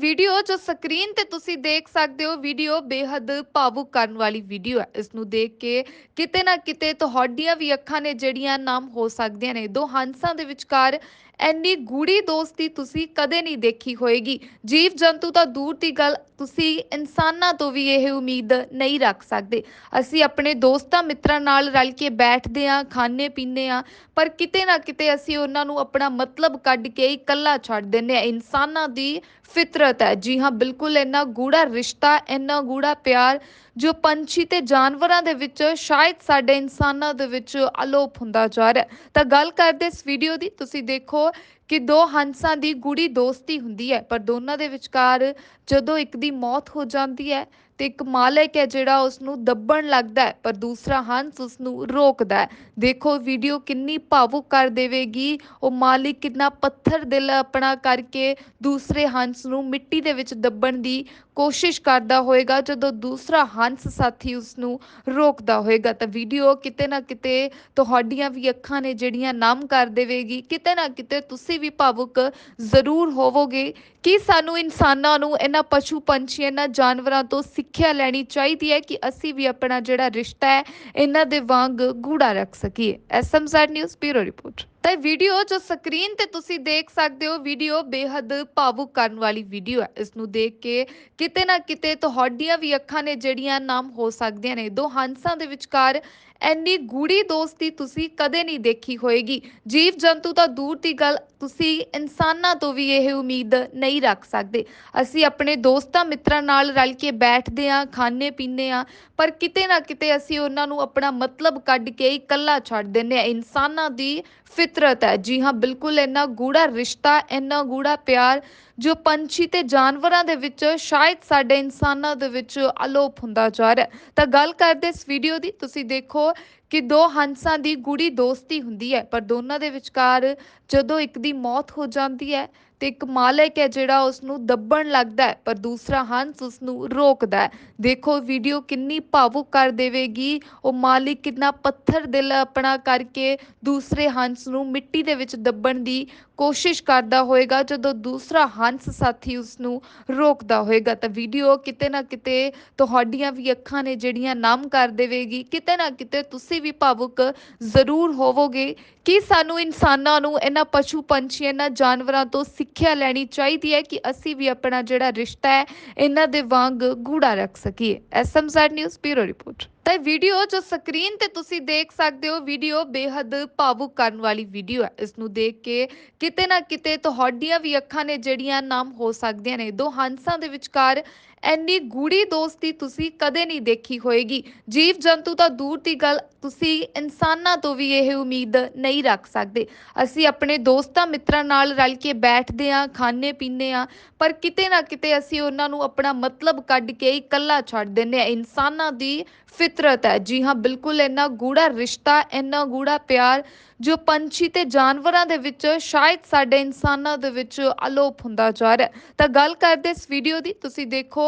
Video ਜੋ screen ਤੇ ਤੁਸੀਂ ਦੇਖ ਸਕਦੇ ਹੋ ਵੀਡੀਓ ਬੇਹੱਦ ਭਾਵੁਕ ਕਰਨ ਵਾਲੀ ਵੀਡੀਓ ਹੈ। ਇਸ ਨੂੰ ਦੇਖ ਕੇ ਕਿਤੇ ਨਾ ਕਿਤੇ ਤੁਹਾਡੀਆਂ ਵੀ ਅੱਖਾਂ ਨੇ ਜਿਹੜੀਆਂ ਨਮ ਹੋ ਸਕਦੀਆਂ ਨੇ। ਦੋ ਹੰਸਾਂ ਦੇ ਵਿਚਕਾਰ ਐਨੀ ਗੂੜੀ ਦੋਸਤੀ ਤੁਸੀਂ ਕਦੇ ਨਹੀਂ ਦੇਖੀ ਹੋਏਗੀ। ਜੀਵ ਜੰਤੂ ਤਾਂ ਦੂਰ ਦੀ ਗੱਲ, ਤੁਸੀਂ ਇਨਸਾਨਾਂ ਤੋਂ ਵੀ ਇਹ ਉਮੀਦ ਨਹੀਂ ਰੱਖ ਸਕਦੇ। ਅਸੀਂ ਆਪਣੇ ਦੋਸਤਾਂ ਮਿੱਤਰਾਂ ਨਾਲ ਰਲ ਕੇ ਬੈਠਦੇ ਆਂ ਖਾਣੇ ਪੀਂਦੇ ਆਂ ਪਰ ਕਿਤੇ ਨਾ ਕਿਤੇ ਅਸੀਂ ਉਹਨਾਂ ਨੂੰ ਆਪਣਾ ਮਤਲਬ ਕੱਢ ਕੇ ਇਕੱਲਾ ਛੱਡ ਦਿੰਦੇ ਆਂ ਇਨਸਾਨਾਂ ਦੀ ਫਿਤਰਤ ਹੈ। ਜੀ ਹਾਂ, ਬਿਲਕੁਲ ਇੰਨਾ ਗੂੜਾ ਰਿਸ਼ਤਾ, ਇੰਨਾ ਗੂੜਾ ਪਿਆਰ, ਜੋ ਪੰਛੀ ਤੇ ਜਾਨਵਰਾਂ ਦੇ ਵਿੱਚ, ਸ਼ਾਇਦ ਸਾਡੇ ਇਨਸਾਨਾਂ ਦੇ ਵਿੱਚ ਅਲੋਪ ਹੁੰਦਾ ਜਾ ਰਿਹਾ ਤਾਂ ਗੱਲ ਕਰਦੇ ਇਸ ਵੀਡੀਓ ਦੀ। ਤੁਸੀਂ ਦੇਖੋ ਕਿ ਦੋ ਹੰਸਾਂ ਦੀ ਗੂੜੀ ਦੋਸਤੀ ਹੁੰਦੀ ਹੈ, ਪਰ ਦੋਨਾਂ ਦੇ ਵਿਚਕਾਰ ਜਦੋਂ ਇੱਕ ਦੀ ਮੌਤ ਹੋ ਜਾਂਦੀ ਹੈ ਤੇ ਇੱਕ ਮਾਲਕ ਹੈ ਜਿਹੜਾ ਉਸ ਨੂੰ ਦੱਬਣ ਲੱਗਦਾ ਹੈ, ਪਰ ਦੂਸਰਾ ਹੰਸ ਉਸ ਨੂੰ ਰੋਕਦਾ ਹੈ। ਦੇਖੋ ਵੀਡੀਓ ਕਿੰਨੀ ਭਾਵੁਕ ਕਰ ਦੇਵੇਗੀ। ਉਹ ਮਾਲਿਕ ਕਿੰਨਾ ਪੱਥਰ ਦਿਲ ਆਪਣਾ ਕਰਕੇ ਦੂਸਰੇ ਹੰਸ ਨੂੰ ਮਿੱਟੀ ਦੇ ਵਿੱਚ ਦੱਬਣ ਦੀ ਕੋਸ਼ਿਸ਼ ਕਰਦਾ ਹੋਏਗਾ। ਜਦੋਂ ਦੂਸਰਾ ਹੰਸ ਸਾਥੀ ਉਸ ਨੂੰ ਰੋਕਦਾ ਹੋਏਗਾ, ਤਾਂ ਵੀਡੀਓ ਕਿਤੇ ਨਾ ਕਿਤੇ ਤੁਹਾਡੀਆਂ ਵੀ ਅੱਖਾਂ ਨੇ ਜਿਹੜੀਆਂ ਨਮ ਕਰ ਦੇਵੇਗੀ। ਕਿਤੇ ਨਾ ਕਿਤੇ ਤੁਸੀਂ ਵੀ ਭਾਵੁਕ ਜ਼ਰੂਰ ਹੋਵੋਗੇ ਕਿ ਸਾਨੂੰ ਇਨਸਾਨਾਂ ਨੂੰ, ਇਹਨਾਂ ਪਸ਼ੂ ਪੰਛੀ ਇਹਨਾਂ ਜਾਨਵਰਾਂ ਤੋਂ ਸਿੱਖਿਆ ਲੈਣੀ ਚਾਹੀਦੀ ਹੈ ਕਿ ਅਸੀਂ ਵੀ ਆਪਣਾ ਜਿਹੜਾ ਰਿਸ਼ਤਾ ਹੈ, ਇਹਨਾਂ ਦੇ ਵਾਂਗ ਗੂੜਾ ਰੱਖ ਸਕੀਏ। SMZ news bureau report. ਤਾਂ ਇਹ ਵੀਡੀਓ ਜੋ ਸਕਰੀਨ ਤੇ ਤੁਸੀਂ ਦੇਖ ਸਕਦੇ ਹੋ, ਵੀਡੀਓ ਬੇहद ਭਾਵੁਕ ਕਰਨ ਵਾਲੀ ਵੀਡੀਓ ਹੈ। ਇਸ ਨੂੰ ਦੇਖ ਕੇ ਕਿਤੇ ਨਾ ਕਿਤੇ ਤੁਹਾਡੀਆਂ ਵੀ ਅੱਖਾਂ ਨੇ ਜਿਹੜੀਆਂ ਨਾਮ ਹੋ ਸਕਦੀਆਂ ਨੇ। ਦੋ ਹੰਸਾਂ ਦੇ ਵਿਚਕਾਰ ਐਨੀ ਗੂੜੀ ਦੋਸਤੀ ਤੁਸੀਂ ਕਦੇ ਨਹੀਂ ਦੇਖੀ ਹੋਏਗੀ। ਜੀਵ ਜੰਤੂ ਤਾਂ ਦੂਰ ਦੀ ਗੱਲ, ਤੁਸੀਂ ਇਨਸਾਨਾਂ ਤੋਂ ਵੀ ਇਹ ਉਮੀਦ ਨਹੀਂ ਰੱਖ ਸਕਦੇ। ਅਸੀਂ ਆਪਣੇ ਦੋਸਤਾਂ ਮਿੱਤਰਾਂ ਨਾਲ ਰਲ ਕੇ ਬੈਠਦੇ ਆਂ ਖਾਣੇ ਪੀਂਦੇ ਆਂ ਪਰ ਕਿਤੇ ਨਾ ਕਿਤੇ ਅਸੀਂ ਉਹਨਾਂ ਨੂੰ ਆਪਣਾ ਮਤਲਬ ਕੱਢ ਕੇ ਇਕੱਲਾ ਛੱਡ ਦਿੰਦੇ ਆਂ ਇਨਸਾਨਾਂ ਦੀ ਫਿਤਰਤ ਹੈ। ਜੀ ਹਾਂ, ਬਿਲਕੁਲ ਇੰਨਾ ਗੂੜਾ ਰਿਸ਼ਤਾ, ਇੰਨਾ ਗੂੜਾ ਪਿਆਰ, ਜੋ ਪੰਛੀ ਤੇ ਜਾਨਵਰਾਂ ਦੇ ਵਿੱਚ, ਸ਼ਾਇਦ ਸਾਡੇ ਇਨਸਾਨਾਂ ਦੇ ਵਿੱਚ ਅਲੋਪ ਹੁੰਦਾ ਜਾ ਰਿਹਾ ਤਾਂ ਗੱਲ ਕਰਦੇ ਇਸ ਵੀਡੀਓ ਦੀ। ਤੁਸੀਂ ਦੇਖੋ pessoa ਕਿ ਦੋ ਹੰਸਾਂ ਦੀ ਗੂੜੀ ਦੋਸਤੀ ਹੁੰਦੀ ਹੈ, ਪਰ ਦੋਨਾਂ ਦੇ ਵਿਚਕਾਰ ਜਦੋਂ ਇੱਕ ਦੀ ਮੌਤ ਹੋ ਜਾਂਦੀ ਹੈ ਤੇ ਇੱਕ ਮਾਲਕ ਹੈ ਜਿਹੜਾ ਉਸ ਨੂੰ ਦੱਬਣ ਲੱਗਦਾ ਹੈ, ਪਰ ਦੂਸਰਾ ਹੰਸ ਉਸ ਨੂੰ ਰੋਕਦਾ ਹੈ। ਦੇਖੋ, ਵੀਡੀਓ ਕਿੰਨੀ ਭਾਵੁਕ ਕਰ ਦੇਵੇਗੀ। ਉਹ ਮਾਲਿਕ ਕਿੰਨਾ ਪੱਥਰ ਦਿਲ ਆਪਣਾ ਕਰਕੇ ਦੂਸਰੇ ਹੰਸ ਨੂੰ ਮਿੱਟੀ ਦੇ ਵਿੱਚ ਦੱਬਣ ਦੀ ਕੋਸ਼ਿਸ਼ ਕਰਦਾ ਹੋਏਗਾ, ਜਦੋਂ ਦੂਸਰਾ ਹੰਸ ਸਾਥੀ ਉਸ ਨੂੰ ਰੋਕਦਾ ਹੋਏਗਾ। ਤਾਂ ਵੀਡੀਓ ਕਿਤੇ ਨਾ ਕਿਤੇ ਤੁਹਾਡੀਆਂ ਵੀ ਅੱਖਾਂ ਨੇ ਜਿਹੜੀਆਂ ਨਮ ਕਰ ਦੇਵੇਗੀ। ਕਿਤੇ ਨਾ ਕਿਤੇ ਤੁਸੀਂ ਵੀ ਭਾਵੁਕ ਜ਼ਰੂਰ ਹੋਵੋਗੇ ਕਿ ਸਾਨੂੰ ਇਨਸਾਨਾਂ ਨੂੰ, ਇਹਨਾਂ ਪਸ਼ੂ ਪੰਛੀ, ਇਹਨਾਂ ਜਾਨਵਰਾਂ ਤੋਂ ਸਿੱਖਿਆ ਲੈਣੀ ਚਾਹੀਦੀ ਹੈ ਕਿ ਅਸੀਂ ਵੀ ਆਪਣਾ ਜਿਹੜਾ ਰਿਸ਼ਤਾ ਹੈ, ਇਹਨਾਂ ਦੇ ਵਾਂਗ ਗੂੜਾ ਰੱਖ ਸਕੀਏ। SMZ news bureau report. ਤਾਂ ਇਹ ਵੀਡੀਓ ਜੋ ਸਕਰੀਨ ਤੇ ਤੁਸੀਂ ਦੇਖ ਸਕਦੇ ਹੋ, ਵੀਡੀਓ ਬੇहद ਭਾਵੁਕ ਕਰਨ ਵਾਲੀ ਵੀਡੀਓ ਹੈ। ਇਸ ਨੂੰ ਦੇਖ ਕੇ ਕਿਤੇ ਨਾ ਕਿਤੇ ਤੁਹਾਡੀਆਂ ਵੀ ਅੱਖਾਂ ਨੇ ਜਿਹੜੀਆਂ ਨਾਮ ਹੋ ਸਕਦੀਆਂ ਨੇ। ਦੋ ਹੰਸਾਂ ਦੇ ਵਿਚਕਾਰ ਐਨੀ ਗੂੜੀ ਦੋਸਤੀ ਤੁਸੀਂ ਕਦੇ ਨਹੀਂ ਦੇਖੀ ਹੋਏਗੀ। ਜੀਵ ਜੰਤੂ ਤਾਂ ਦੂਰ ਦੀ ਗੱਲ, ਤੁਸੀਂ ਇਨਸਾਨਾਂ ਤੋਂ ਵੀ ਇਹ ਉਮੀਦ ਨਹੀਂ ਰੱਖ ਸਕਦੇ। ਅਸੀਂ ਆਪਣੇ ਦੋਸਤਾਂ ਮਿੱਤਰਾਂ ਨਾਲ ਰਲ ਕੇ ਬੈਠਦੇ ਆਂ ਖਾਣੇ ਪੀਂਦੇ ਆਂ ਪਰ ਕਿਤੇ ਨਾ ਕਿਤੇ ਅਸੀਂ ਉਹਨਾਂ ਨੂੰ ਆਪਣਾ ਮਤਲਬ ਕੱਢ ਕੇ ਇਕੱਲਾ ਛੱਡ ਦਿੰਦੇ ਆਂ ਇਨਸਾਨਾਂ ਦੀ ਫਿਤਰਤ ਹੈ। ਜੀ ਹਾਂ, ਬਿਲਕੁਲ ਇੰਨਾ ਗੂੜਾ ਰਿਸ਼ਤਾ, ਇੰਨਾ ਗੂੜਾ ਪਿਆਰ, ਜੋ ਪੰਛੀ ਤੇ ਜਾਨਵਰਾਂ ਦੇ ਵਿੱਚ, ਸ਼ਾਇਦ ਸਾਡੇ ਇਨਸਾਨਾਂ ਦੇ ਵਿੱਚ ਅਲੋਪ ਹੁੰਦਾ ਜਾ ਰਿਹਾ ਤਾਂ ਗੱਲ ਕਰਦੇ ਇਸ ਵੀਡੀਓ ਦੀ। ਤੁਸੀਂ ਦੇਖੋ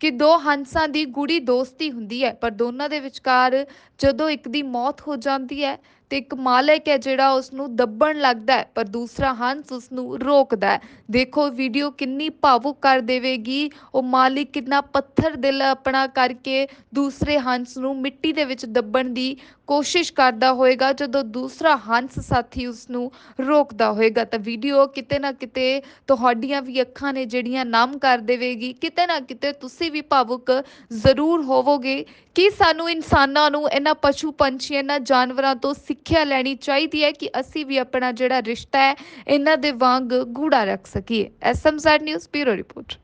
ਕਿ ਦੋ ਹੰਸਾਂ ਦੀ ਗੂੜੀ ਦੋਸਤੀ ਹੁੰਦੀ ਹੈ, ਪਰ ਦੋਨਾਂ ਦੇ ਵਿਚਕਾਰ ਜਦੋਂ ਇੱਕ ਦੀ ਮੌਤ ਹੋ ਜਾਂਦੀ ਹੈ ਤੇ ਇੱਕ ਮਾਲਕ ਹੈ ਜਿਹੜਾ ਉਸ ਨੂੰ ਦੱਬਣ ਲੱਗਦਾ ਹੈ, ਪਰ ਦੂਸਰਾ ਹੰਸ ਉਸ ਨੂੰ ਰੋਕਦਾ ਹੈ। ਦੇਖੋ, ਵੀਡੀਓ ਕਿੰਨੀ ਭਾਵੁਕ ਕਰ ਦੇਵੇਗੀ। ਉਹ ਮਾਲਿਕ ਕਿੰਨਾ ਪੱਥਰ ਦਿਲ ਆਪਣਾ ਕਰਕੇ ਦੂਸਰੇ ਹੰਸ ਨੂੰ ਮਿੱਟੀ ਦੇ ਵਿੱਚ ਦੱਬਣ ਦੀ ਕੋਸ਼ਿਸ਼ ਕਰਦਾ ਹੋਏਗਾ, ਜਦੋਂ ਦੂਸਰਾ ਹੰਸ ਸਾਥੀ ਉਸ ਨੂੰ ਰੋਕਦਾ ਹੋਏਗਾ। ਤਾਂ ਵੀਡੀਓ ਕਿਤੇ ਨਾ ਕਿਤੇ ਤੁਹਾਡੀਆਂ ਵੀ ਅੱਖਾਂ ਨੇ ਜਿਹੜੀਆਂ ਨਮ ਕਰ ਦੇਵੇਗੀ। ਕਿਤੇ ਨਾ ਕਿਤੇ ਤੁਸੀਂ ਵੀ ਭਾਵੁਕ ਜ਼ਰੂਰ ਹੋਵੋਗੇ ਕਿ ਸਾਨੂੰ ਇਨਸਾਨਾਂ ਨੂੰ, ਇਹਨਾਂ ਪਸ਼ੂ ਪੰਛੀ ਇਹਨਾਂ ਜਾਨਵਰਾਂ ਤੋਂ ਸਿੱਖਿਆ ਲੈਣੀ ਚਾਹੀਦੀ ਹੈ ਕਿ ਅਸੀਂ ਵੀ ਆਪਣਾ ਜਿਹੜਾ ਰਿਸ਼ਤਾ ਹੈ, ਇਹਨਾਂ ਦੇ ਵਾਂਗ ਗੂੜਾ ਰੱਖ ਸਕੀਏ। SMZ news bureau report.